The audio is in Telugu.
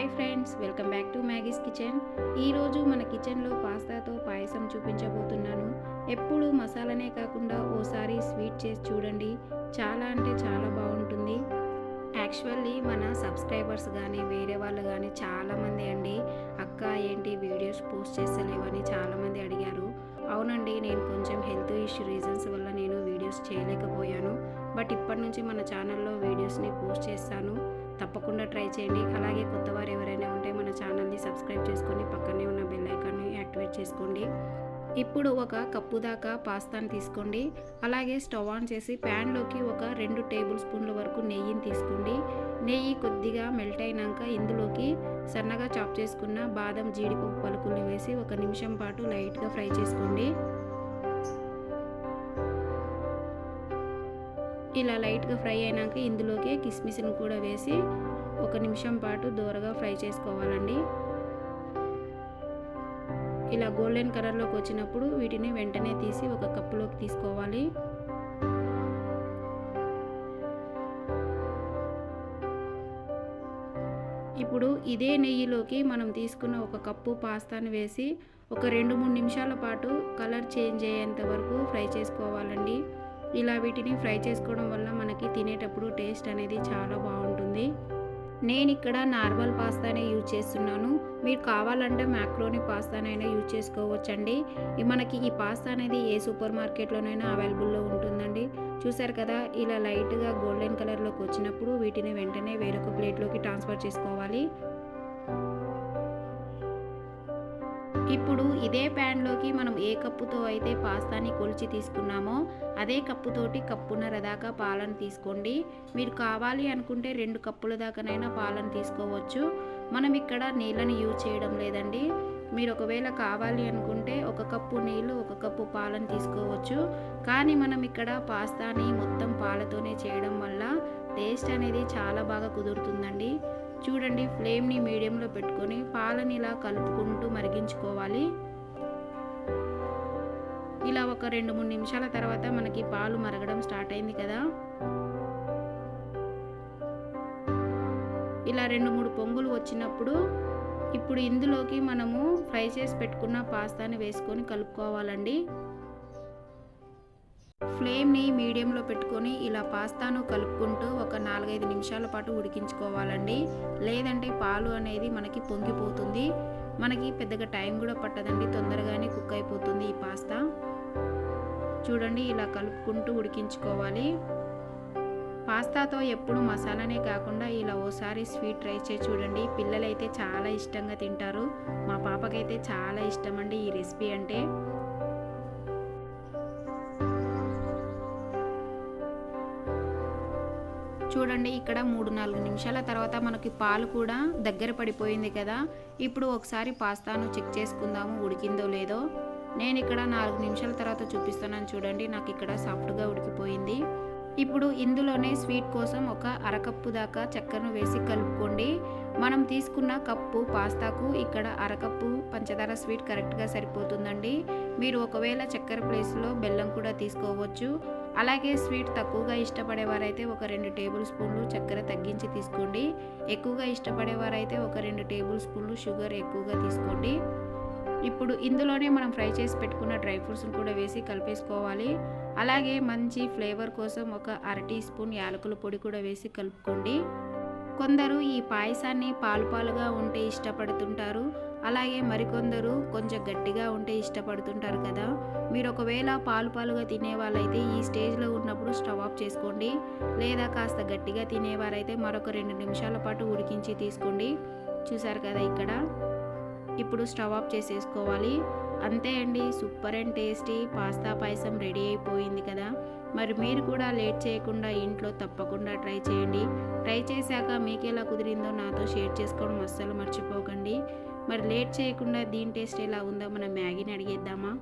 Hi friends welcome back to Maggie's kitchen. ఈరోజు మన కిచెన్లో పాస్తాతో పాయసం చూపించబోతున్నాను. ఎప్పుడు మసాలానే కాకుండా ఓసారి స్వీట్ చేసి చూడండి. చాలా అంటే చాలా బాగుంటుంది. యాక్చువల్లీ మన సబ్స్క్రైబర్స్ కానీ వేరే వాళ్ళు కానీ చాలామంది అండి అక్క ఏంటి వీడియోస్ పోస్ట్ చేస్తలేవని చాలామంది అడిగారు. అవునండి నేను కొంచెం హెల్త్ ఇష్యూ రీజన్స్ వల్ల నేను వీడియోస్ చేయలేకపోయాను. బట్ ఇప్పటి నుంచి మన ఛానల్లో వీడియోస్ని పోస్ట్ చేస్తాను. తప్పకుండా ట్రై చేయండి. అలాగే కొత్త వారు ఎవరైనా ఉంటే మన ఛానల్ని సబ్స్క్రైబ్ చేసుకొని పక్కనే ఉన్న బెల్ ఐకాన్ని యాక్టివేట్ చేసుకోండి. ఇప్పుడు ఒక కప్పు దాకా పాస్తాను తీసుకోండి. అలాగే స్టవ్ ఆన్ చేసి ప్యాన్లోకి ఒక రెండు టేబుల్ స్పూన్ల వరకు నెయ్యిని తీసుకోండి. నెయ్యి కొద్దిగా మెల్ట్ అయినాక ఇందులోకి సన్నగా చాప్ చేసుకున్న బాదం జీడిపప్పు పలుకుల్ని వేసి ఒక నిమిషం పాటు లైట్గా ఫ్రై చేసుకోండి. ఇలా లైట్గా ఫ్రై అయినాక ఇందులోకి కిస్మిస్ని కూడా వేసి ఒక నిమిషం పాటు దూరగా ఫ్రై చేసుకోవాలండి. ఇలా గోల్డెన్ కలర్లోకి వచ్చినప్పుడు వీటిని వెంటనే తీసి ఒక కప్పులోకి తీసుకోవాలి. ఇప్పుడు ఇదే నెయ్యిలోకి మనం తీసుకున్న ఒక కప్పు పాస్తాను వేసి ఒక రెండు మూడు నిమిషాల పాటు కలర్ చేంజ్ అయ్యేంత వరకు ఫ్రై చేసుకోవాలండి. ఇలా వీటిని ఫ్రై చేసుకోవడం వల్ల మనకి తినేటప్పుడు టేస్ట్ అనేది చాలా బాగుంటుంది. నేను ఇక్కడ నార్మల్ పాస్తానే యూజ్ చేస్తున్నాను. మీరు కావాలంటే మ్యాక్రోని పాస్తానైనా యూజ్ చేసుకోవచ్చండి. మనకి ఈ పాస్తా అనేది ఏ సూపర్ మార్కెట్లోనైనా అవైలబుల్లో ఉంటుందండి. చూసారు కదా ఇలా లైట్గా గోల్డెన్ కలర్లోకి వచ్చినప్పుడు వీటిని వెంటనే వేరొక ప్లేట్లోకి ట్రాన్స్ఫర్ చేసుకోవాలి. ఇప్పుడు ఇదే ప్యాన్లోకి మనం ఏ కప్పుతో అయితే పాస్తాని కొలిచి తీసుకున్నామో అదే కప్పుతోటి కప్పున్నర దాకా పాలను తీసుకోండి. మీరు కావాలి అనుకుంటే రెండు కప్పుల దాకానైనా పాలను తీసుకోవచ్చు. మనం ఇక్కడ నీళ్ళని యూజ్ చేయడం లేదండి. మీరు ఒకవేళ కావాలి అనుకుంటే ఒక కప్పు నీళ్ళు ఒక కప్పు పాలను తీసుకోవచ్చు. కానీ మనం ఇక్కడ పాస్తాని మొత్తం పాలతోనే చేయడం వల్ల టేస్ట్ అనేది చాలా బాగా కుదురుతుందండి. చూడండి ఫ్లేమ్ని మీడియంలో పెట్టుకొని పాలని ఇలా కలుపుకుంటూ మరిగించుకోవాలి. ఇలా ఒక రెండు మూడు నిమిషాల తర్వాత మనకి పాలు మరగడం స్టార్ట్ అయింది కదా. ఇలా రెండు మూడు పొంగులు వచ్చినప్పుడు ఇప్పుడు ఇందులోకి మనము ఫ్రై చేసి పెట్టుకున్న పాస్తాని వేసుకొని కలుపుకోవాలండి. ఫ్లేమ్ని మీడియంలో పెట్టుకొని ఇలా పాస్తాను కలుపుకుంటూ ఒక నాలుగైదు నిమిషాల పాటు ఉడికించుకోవాలండి. లేదంటే పాలు అనేది మనకి పొంగిపోతుంది. మనకి పెద్దగా టైం కూడా పట్టదండి. తొందరగానే కుక్ అయిపోతుంది ఈ పాస్తా. చూడండి ఇలా కలుపుకుంటూ ఉడికించుకోవాలి. పాస్తాతో ఎప్పుడు మసాలానే కాకుండా ఇలా ఓసారి స్వీట్ ట్రై చేసి చూడండి. పిల్లలైతే చాలా ఇష్టంగా తింటారు. మా పాపకైతే చాలా ఇష్టం అండి ఈ రెసిపీ అంటే. చూడండి ఇక్కడ మూడు నాలుగు నిమిషాల తర్వాత మనకి పాలు కూడా దగ్గర పడిపోయింది కదా. ఇప్పుడు ఒకసారి పాస్తాను చెక్ చేసుకుందాము ఉడికిందో లేదో. నేను ఇక్కడ నాలుగు నిమిషాల తర్వాత చూపిస్తున్నాను చూడండి నాకు ఇక్కడ సాఫ్ట్గా ఉడికిపోయింది. ఇప్పుడు ఇందులోనే స్వీట్ కోసం ఒక అరకప్పు దాకా చక్కెరను వేసి కలుపుకోండి. మనం తీసుకున్న కప్పు పాస్తాకు ఇక్కడ అరకప్పు పంచదార స్వీట్ కరెక్ట్గా సరిపోతుందండి. మీరు ఒకవేళ చక్కెర ప్లేస్లో బెల్లం కూడా తీసుకోవచ్చు. అలాగే స్వీట్ తక్కువగా ఇష్టపడేవారైతే ఒక రెండు టేబుల్ స్పూన్లు చక్కెర తగ్గించి తీసుకోండి. ఎక్కువగా ఇష్టపడేవారైతే ఒక రెండు టేబుల్ స్పూన్లు షుగర్ ఎక్కువగా తీసుకోండి. ఇప్పుడు ఇందులోనే మనం ఫ్రై చేసి పెట్టుకున్న డ్రై ఫ్రూట్స్ని కూడా వేసి కలిపేసుకోవాలి. అలాగే మంచి ఫ్లేవర్ కోసం ఒక అర టీ స్పూన్ యాలకుల పొడి కూడా వేసి కలుపుకోండి. కొందరు ఈ పాయసాన్ని పాలు పాలుగా ఉంటే ఇష్టపడుతుంటారు. అలాగే మరికొందరు కొంచెం గట్టిగా ఉంటే ఇష్టపడుతుంటారు కదా. మీరు ఒకవేళ పాలు పాలుగా తినేవాళ్ళైతే ఈ స్టేజ్లో ఉన్నప్పుడు స్టవ్ ఆఫ్ చేసుకోండి. లేదా కాస్త గట్టిగా తినేవారైతే మరొక రెండు నిమిషాల పాటు ఉడికించి తీసుకోండి. చూసారు కదా ఇక్కడ. ఇప్పుడు స్టవ్ ఆఫ్ చేసేసుకోవాలి. అంతే అండి. Super and tasty pasta payasam ready అయిపోయింది. మరి మీరు కూడా లేట్ చేయకుండా ఇంట్లో తప్పకుండా ట్రై చేయండి. ట్రై చేశాక మీకు ఎలా కుదిరిందో నాతో షేర్ చేసుకోవడం అస్సలు మర్చిపోకండి. మరి లేట్ చేయకుండా దీని టేస్ట్ ఎలా ఉందో మనం మ్యాగీని అడిగేద్దామా?